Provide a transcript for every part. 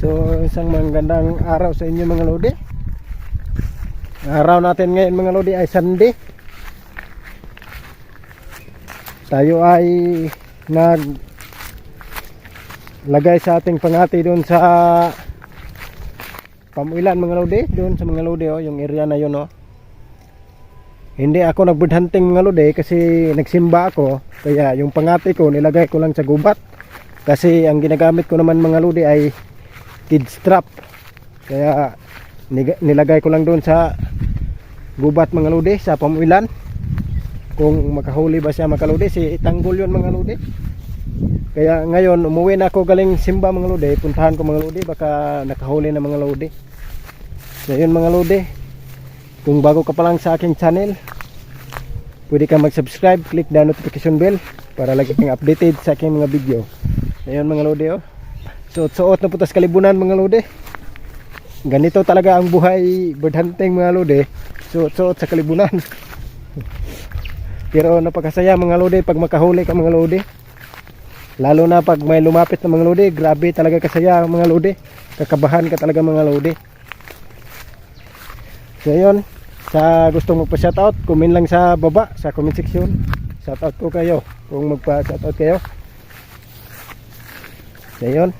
So isang magandang araw sa inyo mga lodi. Araw natin ngayon mga lodi ay Sunday. Tayo ay nag lagay sa ating pangati doon sa pamuilan mga lodi. Doon sa mga lodi oh, yung area na yun oh. Hindi ako nag-bird hunting mga lodi kasi nagsimba ako. Kaya yung pangati ko nilagay ko lang sa gubat. Kasi ang ginagamit ko naman mga lodi ay kids trap kaya nilagay ko lang doon sa gubat mga lodi sa pamuilan. Kung makahuli ba siya makaludi si itanggol yun mga lodi kaya ngayon umuwi na ako galing simba mga lodi puntahan ko mga lodi baka nakahuli na mga lodi so yun mga lodi kung bago ka pa lang sa aking channel pwede ka mag subscribe click the notification bell para lagi kang updated sa aking mga video. Ayun mga lodi oh suot-suot na putas kalibunan mga lodi ganito talaga ang buhay bird hunting mga lodi suot-suot sa kalibunan. Pero napakasaya mga lodi pag makahuli ka mga lodi lalo na pag may lumapit na mga lodi grabe talaga kasaya mga lodi kakabahan ka talaga mga lodi so yun sa gustong magpa shoutout comment lang sa baba sa comment section. Shoutout ko kayo. Kung magpa shoutout kayo. So yun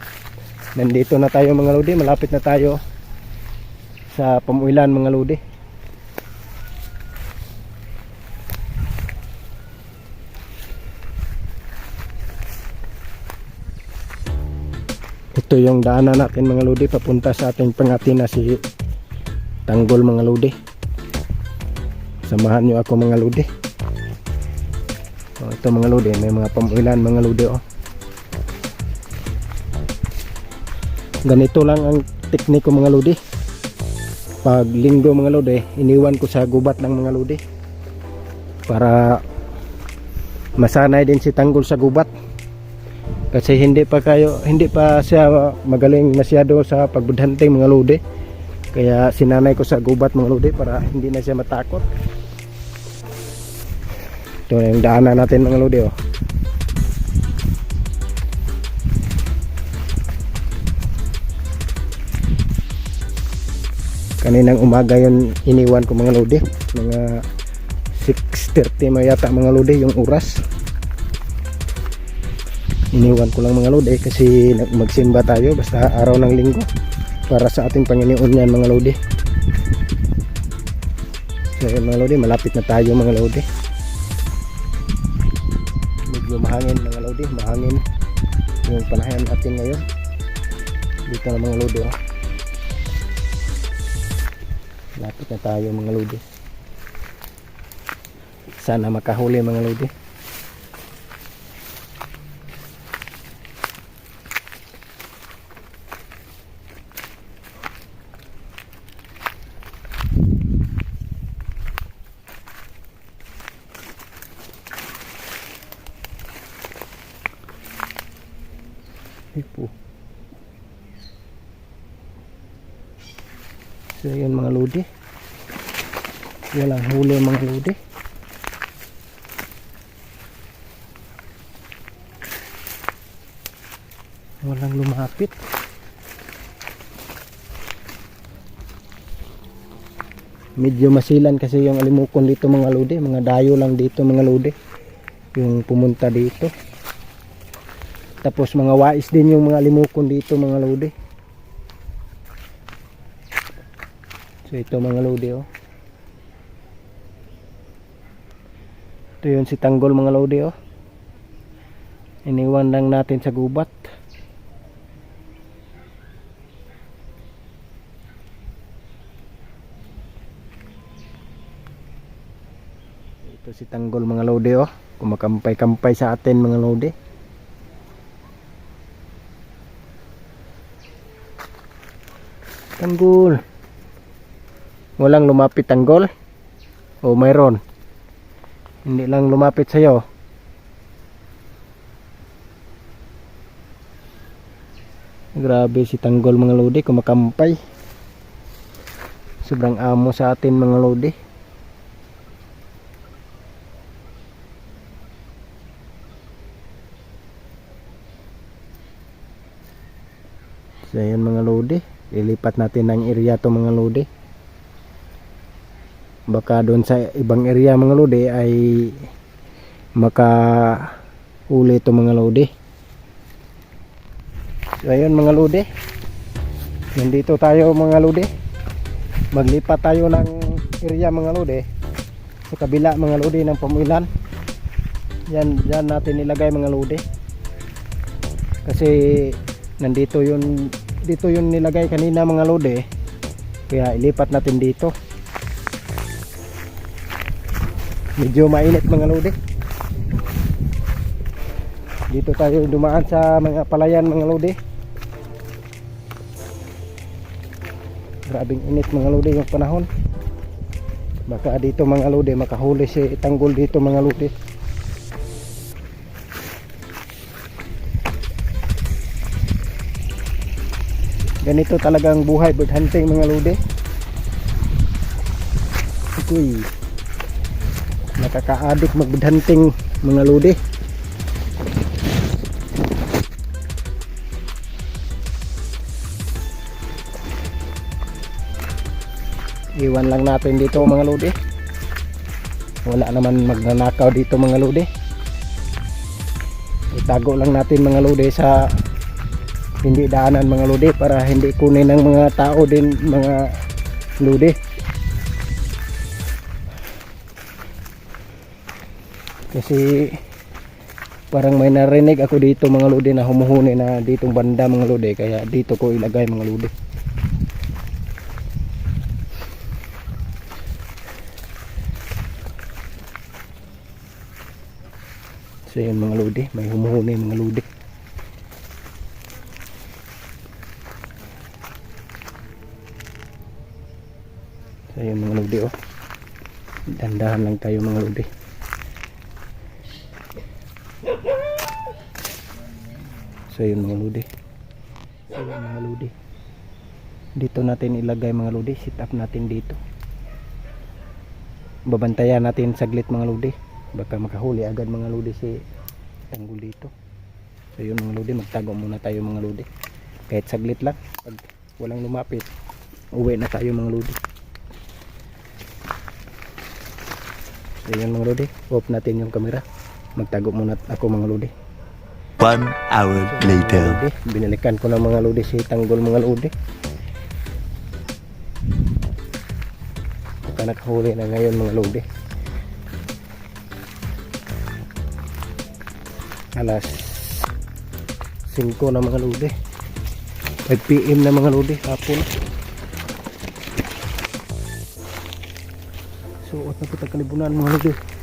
nandito na tayo mga lodi. Malapit na tayo sa pamuilan mga lodi. Ito yung daanan natin mga lodi papunta sa ating pangati na si Tanggol mga lodi. Samahan nyo ako mga lodi. Oh, ito mga lodi may mga pamuilan mga lodi oh. Ganito lang ang tekniko mga lodi. Pag linggo mga lodi iniwan ko sa gubat ng mga lodi para masanay din si Tanggol sa gubat. Kasi hindi pa kayo hindi pa siya magaling masyado sa pagbudhanting mga lodi. Kaya sinanay ko sa gubat mga lodi para hindi na siya matakot. Ito yung daanan natin mga lodi oh. Kaninang umaga yun iniwan ko mga lodi. Mga 6.30 may yata mga lodi yung oras. Iniwan ko lang mga lodi kasi magsimba tayo basta araw ng linggo para sa ating Panginoon yan mga lodi. So mga lodi malapit na tayo mga lodi. Medyo mahangin mga lodi mahangin yung panahon natin ngayon. Dito na mga lodi oh. Lapit na tayo mga lodi. Sana makahuli mga lodi. Ay po. So yun mga lodi. Walang huli mga lodi. Walang lumapit. Medyo masilan kasi yung alimukon dito mga lodi. Mga dayo lang dito mga lodi. Yung pumunta dito. Tapos mga wais din yung mga alimukon dito mga lodi. So ito mga lodi oh. Ito yun si Tanggol mga lodi oh. Iniwan lang natin sa gubat. Ito si Tanggol mga lodi oh. Kumakampay-kampay sa atin mga lodi. Tanggol. Walang lumapit tanggol? O mayroon? Hindi lang lumapit sa'yo. Grabe si tanggol mga lodi, kumakampay. Sobrang amo sa atin mga lodi. So ayan mga lodi, ilipat natin ng area to mga lodi. Baka doon sa ibang area mga lodi ay maka uli to mga lodi. So ayun mga lodi. Nandito tayo mga lodi. Maglipat tayo ng area mga lodi. Sa kabila mga lodi ng pamuilan. Yan, yan natin ilagay mga lodi. Kasi nandito yun dito yun nilagay kanina mga lodi. Kaya ilipat natin dito. Medyo mainit mga lodi. Dito tayo dumaan sa mga palayan mga lodi. Grabing init mga lodi yung panahon. Baka dito mga lodi makahuli si tanggol dito mga lodi. Ganito talagang buhay bird hunting mga lodi. Uy. Nakaka-addict mag bird hunting mga lodi. Iwan lang natin dito mga lodi. Wala naman magnanakaw dito mga lodi. Itago lang natin mga lodi sa hindi daanan mga lodi para hindi kunin ng mga tao din mga lodi. Kasi parang may narinig ako dito mga lodi na humuhuni na ditong banda mga lodi kaya dito ko ilagay mga lodi. So yun mga lodi, may humuhuni mga lodi. So yun mga lodi oh. Dandahan lang tayo mga lodi. So yun mga lodi. So yun mga lodi. Dito natin ilagay mga lodi, sit up natin dito. Babantayan natin saglit mga lodi. Baka makahuli agad mga lodi si tanggol dito. So yun mga lodi. Magtago muna tayo mga lodi. Kahit saglit lang pag walang lumapit uwi na tayo mga lodi. So yun mga lodi. Off natin yung camera. Magtago muna ako mga lodi One hour later. binalikan ko ng mga lodi si tanggol mga lodi. Baka nakahuli na ngayon mga lodi. Alas 5 na mga lodi. 5pm na mga lodi hapon. Suot na kita kalibunan mga lodi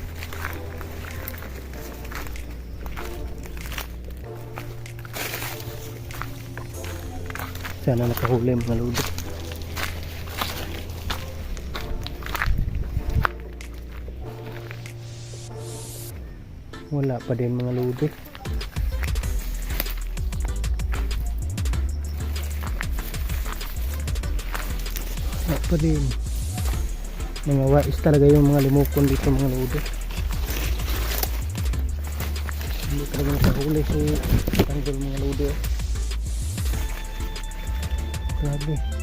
sana nakahuli mga lodi wala pa din mga lodi wala pa din. Mga wais talaga yung mga limukon dito mga lodi hindi talaga nakahuli si tanggol mga lodi oh. Grabe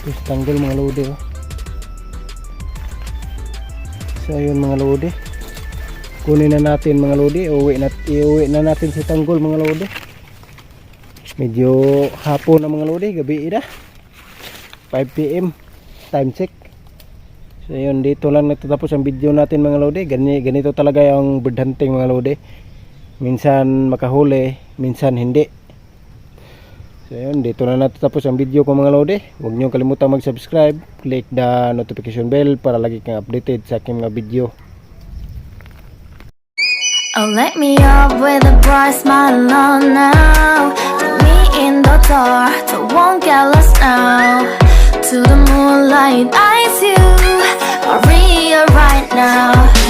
Tapos tanggol mga lodi oh. So ayun mga lodi. Kunin na natin mga lodi. Uwi na, iuwi na natin si tanggol mga lodi. Medyo hapon na mga lodi. Gabi na. 5pm. Time check. So ayun dito lang natatapos ang video natin mga lodi. Gani, ganito talaga yung bird hunting mga lodi. Minsan makahuli. Minsan hindi. So yun, dito na natatapos ang video ko mga lodi. Huwag niyo kalimutan mag-subscribe, click the notification bell para lagi kang updated sa aking mga video. Oh, let me up with a bright smile on now. Put me in the dark, so won't get lost now. To the moonlight, eyes you, Maria right now.